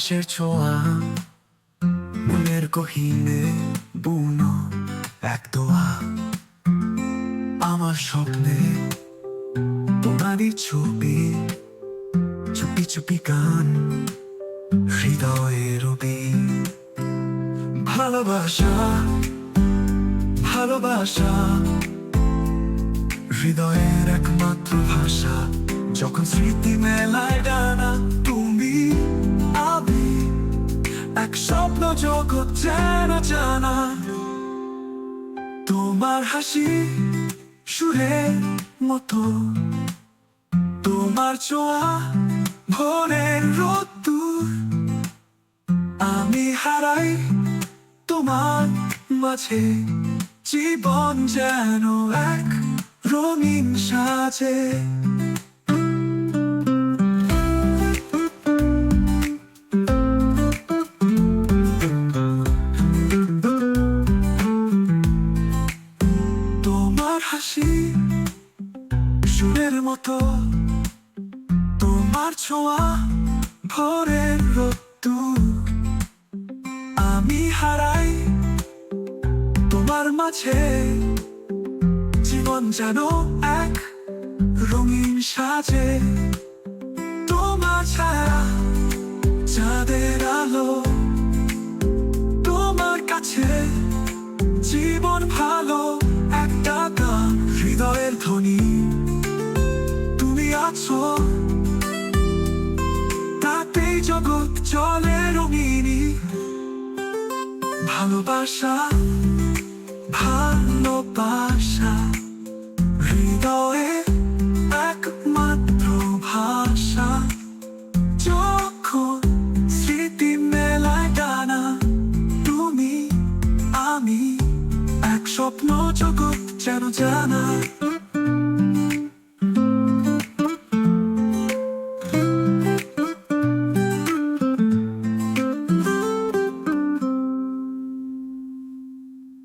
বাঁশের ছোঁয়া, মনের গহীনে বুনো এক দোয়া। আমার স্বপ্নে তোমারই ছবি, চুপি চুপি গান, হৃদয়ের রবি ভালোবাসা ভালোবাসা, হৃদয়ের একমাত্র ভাষা। যখন স্মৃতি মেলায় ডানা তুমি আমি এক স্বপ্ন জগৎ যেন জানা। তোমার হাসি সুরের মতো, তোমার চোয়া ভোরের রোদ্দুর। আমি হারাই তোমার মাঝে, জীবন যেন এক রঙিন সাজে। সুরের মতো তোমার ছোঁয়া ভোরের রত্তু আমি হারাই তোমার মাঝে। জীবন যেন এক রঙিন সাজে। তোমার ছায়া চাঁদের আলো। তোমার কাছে জীবন ভালো, একটা গান, হৃদয়ের ধ্বনি। আছো। তাতেই জগৎ চলে রঙিনী। ভালোবাসা ভালোবাসা, হৃদয়ে একমাত্র ভাষা। যখন স্মৃতি মেলায় ডানা তুমি, আমি, এক স্বপ্ন জগৎ যেন জানা